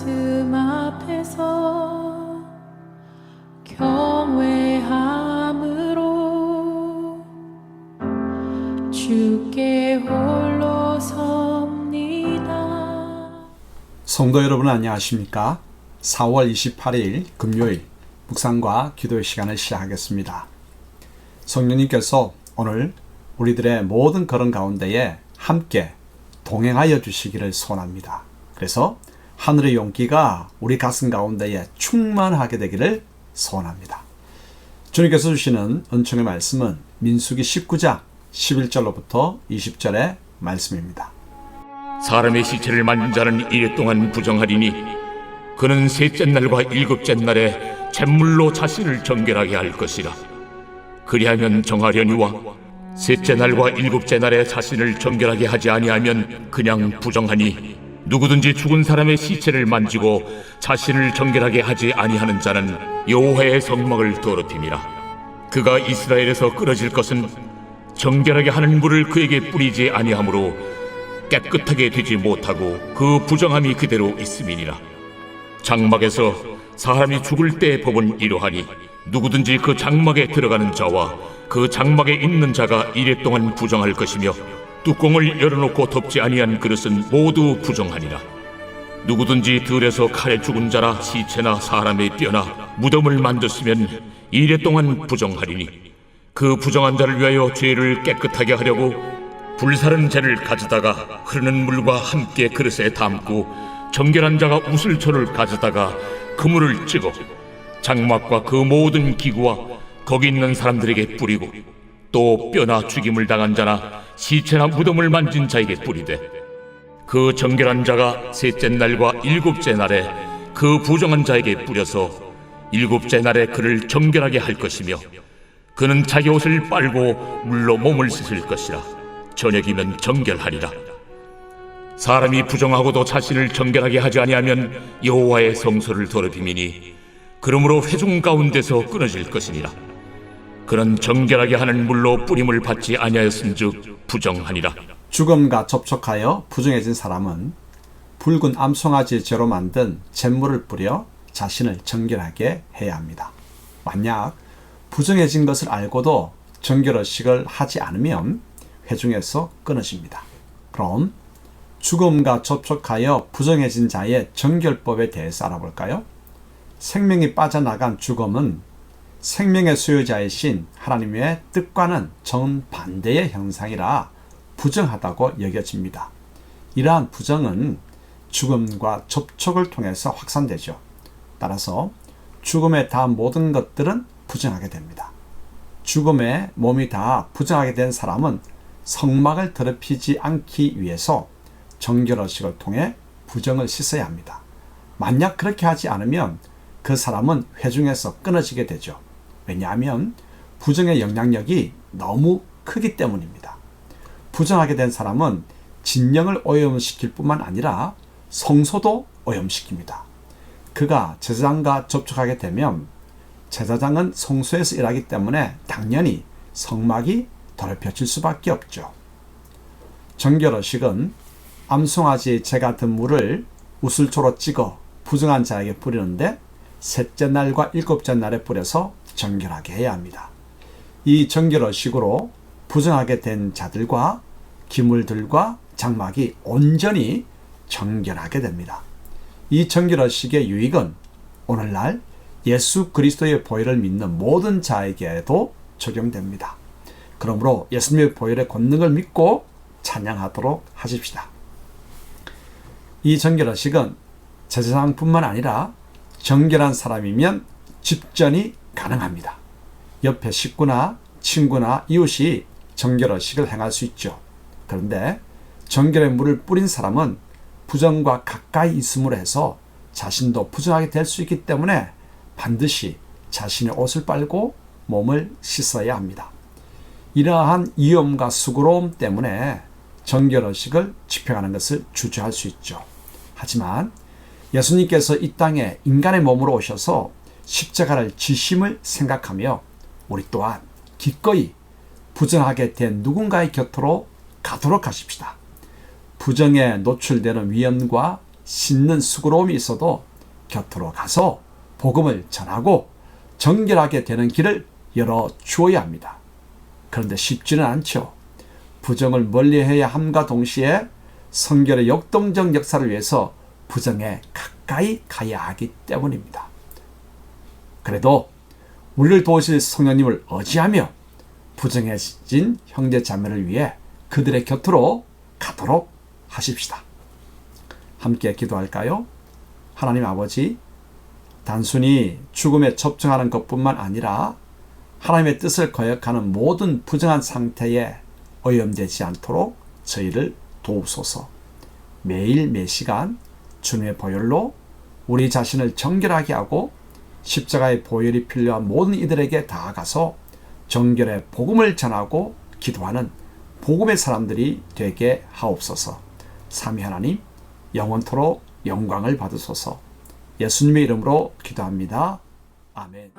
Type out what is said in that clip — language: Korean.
말씀 앞에서 경외함으로 주께 홀로 섭니다. 성도 여러분 안녕하십니까? 4월 28일 금요일 묵상과 기도의 시간을 시작하겠습니다. 성령님께서 오늘 우리들의 모든 걸음 가운데에 함께 동행하여 주시기를 소원합니다. 그래서 하늘의 용기가 우리 가슴 가운데에 충만하게 되기를 소원합니다. 주님께서 주시는 은총의 말씀은 민수기 19장 11절로부터 20절의 말씀입니다. 사람의 시체를 만진 자는 이래 동안 부정하리니 그는 셋째 날과 일곱째 날에 잿물로 자신을 정결하게 할 것이라 그리하면 정하려니와 셋째 날과 일곱째 날에 자신을 정결하게 하지 아니하면 그냥 부정하니 누구든지 죽은 사람의 시체를 만지고 자신을 정결하게 하지 아니하는 자는 여호와의 성막을 더럽힘이라. 그가 이스라엘에서 끊어질 것은 정결하게 하는 물을 그에게 뿌리지 아니하므로 깨끗하게 되지 못하고 그 부정함이 그대로 있음이니라. 장막에서 사람이 죽을 때의 법은 이러하니 누구든지 그 장막에 들어가는 자와 그 장막에 있는 자가 이래 동안 부정할 것이며 뚜껑을 열어놓고 덮지 아니한 그릇은 모두 부정하니라. 누구든지 들에서 칼에 죽은 자라 시체나 사람의 뼈나 무덤을 만졌으면 이래 동안 부정하리니 그 부정한 자를 위하여 죄를 깨끗하게 하려고 불사른 재를 가져다가 흐르는 물과 함께 그릇에 담고 정결한 자가 우슬초를 가져다가 그물을 찍어 장막과 그 모든 기구와 거기 있는 사람들에게 뿌리고 또 뼈나 죽임을 당한 자나 시체나 무덤을 만진 자에게 뿌리되 그 정결한 자가 셋째 날과 일곱째 날에 그 부정한 자에게 뿌려서 일곱째 날에 그를 정결하게 할 것이며 그는 자기 옷을 빨고 물로 몸을 씻을 것이라. 저녁이면 정결하리라. 사람이 부정하고도 자신을 정결하게 하지 아니하면 여호와의 성소를 더럽힘이니 그러므로 회중 가운데서 끊어질 것이니라 그는 정결하게 하는 물로 뿌림을 받지 아니하였은즉 부정하니라 죽음과 접촉하여 부정해진 사람은 붉은 암송아지 죄로 만든 잿물을 뿌려 자신을 정결하게 해야 합니다. 만약 부정해진 것을 알고도 정결의식을 하지 않으면 회중에서 끊어집니다. 그럼 죽음과 접촉하여 부정해진 자의 정결법에 대해서 알아볼까요? 생명이 빠져나간 죽음은 생명의 소유자이신 하나님의 뜻과는 정반대의 형상이라 부정하다고 여겨집니다. 이러한 부정은 죽음과 접촉을 통해서 확산되죠. 따라서 죽음에 닿은 모든 것들은 부정하게 됩니다. 죽음에 몸이 다 부정하게 된 사람은 성막을 더럽히지 않기 위해서 정결의식을 통해 부정을 씻어야 합니다. 만약 그렇게 하지 않으면 그 사람은 회중에서 끊어지게 되죠. 왜냐하면 부정의 영향력이 너무 크기 때문입니다. 부정하게 된 사람은 진영을 오염시킬 뿐만 아니라 성소도 오염시킵니다. 그가 제사장과 접촉하게 되면 제사장은 성소에서 일하기 때문에 당연히 성막이 더럽혀질 수밖에 없죠. 정결의식은 암송아지 재 같은 물을 우슬초로 찍어 부정한 자에게 뿌리는데 셋째 날과 일곱째 날에 뿌려서 정결하게 해야 합니다. 이 정결의식으로 부정하게 된 자들과 기물들과 장막이 온전히 정결하게 됩니다. 이 정결의식의 유익은 오늘날 예수 그리스도의 보혈을 믿는 모든 자에게도 적용됩니다. 그러므로 예수님의 보혈의 권능을 믿고 찬양하도록 하십시다. 이 정결의식은 제사장뿐만 아니라 정결한 사람이면 집전이 가능합니다. 옆에 식구나 친구나 이웃이 정결의식을 행할 수 있죠. 그런데 정결의 물을 뿌린 사람은 부정과 가까이 있음으로 해서 자신도 부정하게 될 수 있기 때문에 반드시 자신의 옷을 빨고 몸을 씻어야 합니다. 이러한 위험과 수고로움 때문에 정결의식을 집행하는 것을 주저할 수 있죠. 하지만 예수님께서 이 땅에 인간의 몸으로 오셔서 십자가를 지심을 생각하며 우리 또한 기꺼이 부정하게 된 누군가의 곁으로 가도록 하십시다. 부정에 노출되는 위험과 씻는 수고로움이 있어도 곁으로 가서 복음을 전하고 정결하게 되는 길을 열어 주어야 합니다. 그런데 쉽지는 않죠. 부정을 멀리해야 함과 동시에 성결의 역동적 역사를 위해서 부정에 가까이 가야 하기 때문입니다. 그래도 우리를 도우실 성령님을 의지하며 부정해진 형제 자매를 위해 그들의 곁으로 가도록 하십시다. 함께 기도할까요? 하나님 아버지, 단순히 죽음에 접종하는 것뿐만 아니라 하나님의 뜻을 거역하는 모든 부정한 상태에 오염되지 않도록 저희를 도우소서. 매일 매 시간 주님의 보혈로 우리 자신을 정결하게 하고 십자가의 보혈이 필요한 모든 이들에게 다가가서 정결의 복음을 전하고 기도하는 복음의 사람들이 되게 하옵소서. 삼위 하나님 영원토록 영광을 받으소서. 예수님의 이름으로 기도합니다. 아멘.